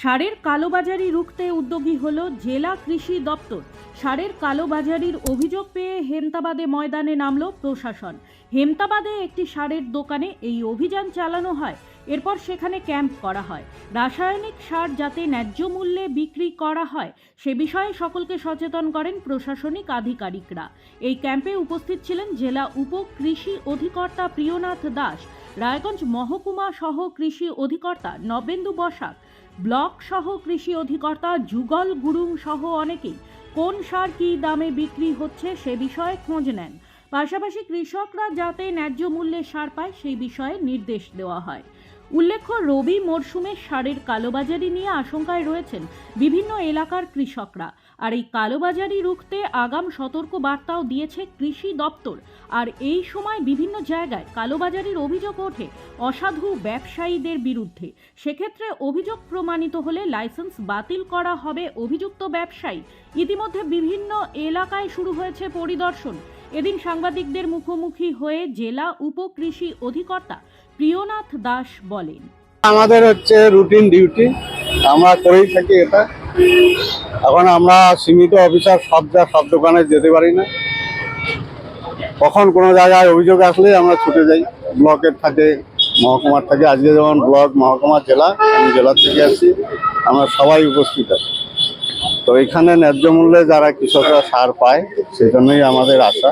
সারের কালোবাজারি রুখতে উদ্যোগী হল জেলা কৃষি দপ্তর। সারের কালোবাজারির অভিযোগ পেয়ে হেমতাবাদে ময়দানে নামল প্রশাসন। হেমতাবাদে একটি সারের দোকানে এই অভিযান চালানো হয়। এরপর সেখানে ক্যাম্প করা হয়। রাসায়নিক সার যাতে ন্যায্য মূল্যে বিক্রি করা হয়, সে বিষয়ে সকলকে সচেতন করেন প্রশাসনিক আধিকারিকরা। এই ক্যাম্পে উপস্থিত ছিলেন জেলা উপ কৃষি অধিকর্তা প্রিয়নাথ দাস, রায়গঞ্জ মহকুমা সহ কৃষি অধিকর্তা নবেন্দু বসাক ব্লক সহ কৃষি অধিকর্তা যুগল গুরুং সহ অনেকেই কোন সার কী দামে বিক্রি হচ্ছে সে বিষয়ে খোঁজ নেন। পাশাপাশি কৃষকরা যাতে ন্যায্য মূল্যে সার পায় সেই বিষয়ে নির্দেশ দেওয়া হয়। উল্লেখ্য, রবি মরশুমে সারের কালোবাজারি নিয়ে আশঙ্কায় রয়েছেন বিভিন্ন এলাকার কৃষকরা। আর এই কালোবাজারি রুখতে আগাম সতর্ক বার্তাও দিয়েছে কৃষি দপ্তর। আর এই সময় বিভিন্ন জায়গায় কালোবাজারির অভিযোগ ওঠে অসাধু ব্যবসায়ীদের বিরুদ্ধে। সেক্ষেত্রে অভিযোগ প্রমাণিত হলে লাইসেন্স বাতিল করা হবে অভিযুক্ত ব্যবসায়ী। ইতিমধ্যে বিভিন্ন এলাকায় শুরু হয়েছে পরিদর্শন। এদিন সাংবাদিকদের মুখোমুখি হয়ে জেলা উপকৃষি অধিকর্তা প্রিয়নাথ দাস বলেন, আমাদের হচ্ছে রুটিন ডিউটি আমরা করেই থাকি এটা। এখন আমরা সীমিত অফিসার, সব যা, সব দোকানে যেতে পারি না। কখন কোনো জায়গায় অভিযোগ আসলে আমরা ছুটে যাই। ব্লকের থাকে, মহকুমার থাকে। আজকে যেমন ব্লক, মহকুমা, জেলা, আমি জেলার থেকে আসছি, আমরা সবাই উপস্থিত আছি। তো এখানে ন্যায্য মূল্যে যারা কৃষকরা সার পায়, সেই জন্যই আমাদের আশা।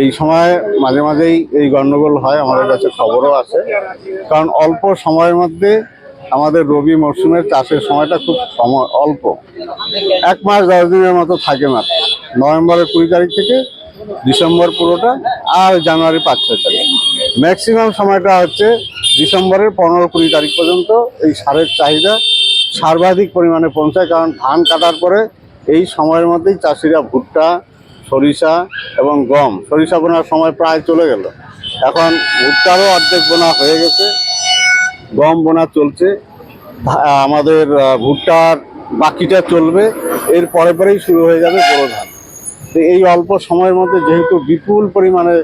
এই সময় মাঝে মাঝেই এই গন্ডগোল হয়, আমাদের কাছে খবরও আছে। কারণ অল্প সময়ের মধ্যে আমাদের রবি মরশুমের চাষের সময়টা খুব সময় অল্প। এক মাস, দশ দিনের মতো থাকে মাত্র নভেম্বরের কুড়ি তারিখ থেকে ডিসেম্বর পুরোটা আর জানুয়ারি পাঁচ ছয় তারিখ। ম্যাক্সিমাম সময়টা হচ্ছে ডিসেম্বরের পনেরো কুড়ি তারিখ পর্যন্ত এই সারের চাহিদা সর্বাধিক পরিমাণে পৌঁছায়। কারণ ধান কাটার পরে এই সময়ের মধ্যেই চাষিরা ভুট্টা সরিষা এবং গম। সরিষা বোনার সময় প্রায় চলে গেল। এখন ভুট্টারও অর্ধেক বোনা হয়ে গেছে। গম বোনা চলছে। আমাদের ভুট্টার বাকিটা চলবে। এর পরে পরেই শুরু হয়ে যাবে বড় ধান। তো এই অল্প সময়ের মধ্যে যেহেতু বিপুল পরিমাণে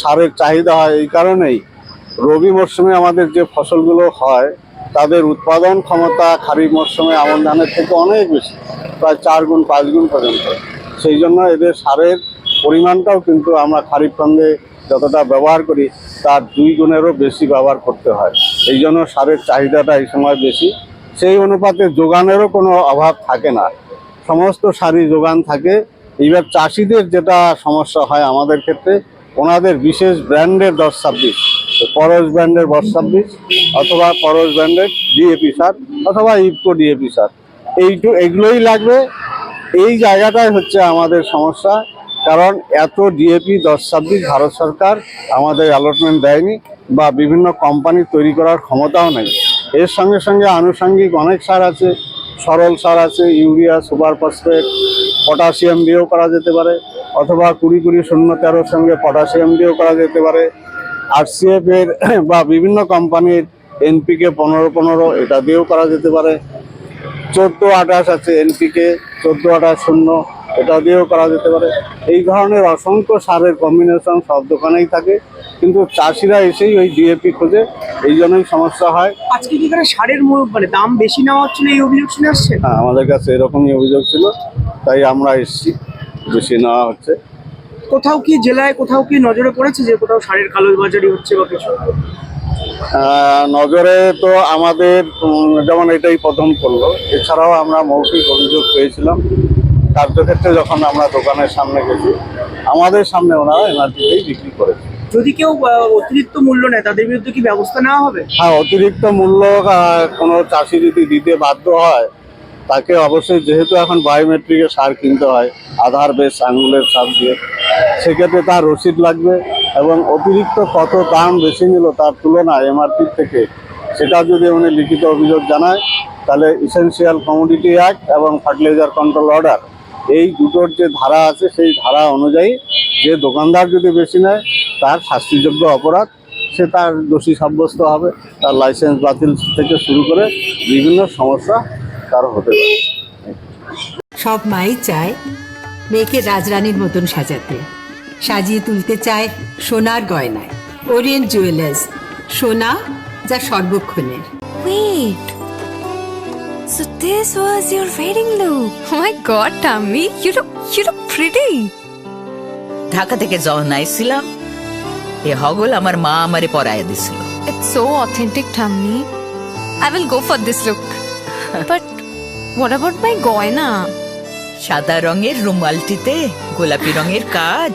সারের চাহিদা হয়, এই কারণেই রবি মরশুমে আমাদের যে ফসলগুলো হয়, তাদের উৎপাদন ক্ষমতা খারিফ মরশুমে আমন ধানের থেকে অনেক বেশি। প্রায় চার গুণ, পাঁচ গুণ পর্যন্ত। সেই জন্য এদের সারের পরিমাণটাও কিন্তু আমরা খারিফ সঙ্গে যতটা ব্যবহার করি, তার দুই গুণেরও বেশি ব্যবহার করতে হয়। এই জন্য সারের চাহিদাটা এই সময় বেশি। সেই অনুপাতে যোগানেরও কোনো অভাব থাকে না। সমস্ত সারই যোগান থাকে। এইবার চাষিদের যেটা সমস্যা হয় আমাদের ক্ষেত্রে, ওনাদের বিশেষ ব্র্যান্ডের দশ ছাব্বিশ, পরশ ব্র্যান্ডের দশ ছাব্বিশ অথবা পরশ ব্র্যান্ডের ডিএপি সার অথবা ইফকো ডিএপি সার। এইটু এগুলোই লাগবে। এই জায়গাটাই হচ্ছে আমাদের সমস্যা। কারণ এত ডিএপি দশ ছাব্বিশ ভারত সরকার আমাদের অ্যালটমেন্ট দেয়নি বা বিভিন্ন কোম্পানি তৈরি করার ক্ষমতাও নেই। এর সঙ্গে সঙ্গে আনুষঙ্গিক অনেক সার আছে, সরল সার আছে, ইউরিয়া, সুপার ফসফেট, পটাশিয়াম দিয়েও করা যেতে পারে, অথবা কুড়ি কুড়ি শূন্য তেরোর সঙ্গে পটাশিয়াম দিয়েও করা যেতে পারে। আরসিএফ এর বা বিভিন্ন কোম্পানির এনপিকে পনেরো পনেরো এটা দিয়েও করা যেতে পারে। চোদ্দ আঠাশ আছে এনপিকে চোদ্দ আঠাশ শূন্য এটা দিয়েও করা যেতে পারে। এই ধরনের অসংখ্য সারের কম্বিনেশন সব দোকানেই থাকে কিন্তু চাষিরা এসেই ওই ডিএপি খোঁজে এই জন্যই সমস্যা হয়। আজকে কি করে সারের মানে দাম বেশি নেওয়া হচ্ছিল এই অভিযোগ শুনে আসছে? হ্যাঁ আমাদের কাছে এরকমই অভিযোগ ছিল তাই আমরা এসেছি বেশি নেওয়া হচ্ছে। কোথাও কি জেলায় কোথাও কি নজরে পড়েছে যে কোথাও সারের কালোবাজারি হচ্ছে বা কিছু? নজরে তো আমাদের যেমন এটাই প্রথম করল। এছাড়াও আমরা মৌখিক অভিযোগ পেয়েছিলাম। কার্যক্ষেত্রে যখন আমরা দোকানের সামনে গেছি আমাদের সামনে ওনারা এনআরটিতেই বিক্রি করেছে। যদি কেউ অতিরিক্ত মূল্য নেয় তাদের বিরুদ্ধে কি ব্যবস্থা নেওয়া হবে? হ্যাঁ অতিরিক্ত মূল্য কোনো চাষি যদি দিতে বাধ্য হয় তাকে অবশ্যই যেহেতু এখন বায়োমেট্রিকের সার কিনতে হয় আধার বেশ আঙুলের সার দিয়ে সেক্ষেত্রে তার রসিদ লাগবে। এবং অতিরিক্ত কত দাম বেশি নিল তার তুলনায় এমআরপি থেকে, সেটা যদি উনি লিখিত অভিযোগ জানায়, তাহলে ইসেন্সিয়াল কমোডিটি অ্যাক্ট এবং ফার্টিলাইজার কন্ট্রোল অর্ডার এই দুটোর যে ধারা আছে, সেই ধারা অনুযায়ী যে দোকানদার যদি বেশি নেয়, তার শাস্তিযোগ্য অপরাধ, সে তার দোষী সাব্যস্ত হবে, তার লাইসেন্স বাতিল থেকে শুরু করে বিভিন্ন সমস্যা তার হতে পারে। সব মাই চায় মেয়েকে রাজরানীর মতন সাজাতে। সাজিয়ে তুলতে চায় সোনার গয়নায় ওরিয়েন্ট জুয়েলার্স সোনা যা সর্বক্ষণের Wait. So this was your wedding look. Oh my god, Tammy, you look you look pretty. Dhaka থেকে যখন আইছিলাম এ হগল আমার মা আমারে পরায় দিছিল It's so authentic, Tammy. I will go for this look. but what about my goina? সাদা রঙের রুমালটিতে গোলাপি রঙের কাজ